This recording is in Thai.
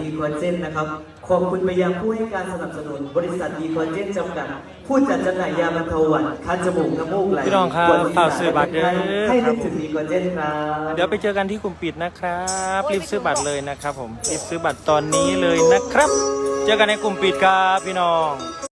ดีคอนเจนนะครับ ขอบคุณไปยังผู้ให้การสนับสนุน บริษัทดีคอนเจนจำกัด ผู้จัดจำหน่ายยาบรรเทาหวัดคัดจมูกน้ำมูกไหลพี่น้องครับรีรฝากซื้อบัตรเด้ให้นึกถึงดีคอนเจนครับ เดี๋ยวไปเจอกันที่กลุ่มปิดนะครับ รีบซื้อบัตรเลยนะครับผม รีบซื้อบัตรตอนนี้เลยนะครับ เจอกันในกลุ่มปิดครับพี่น้อง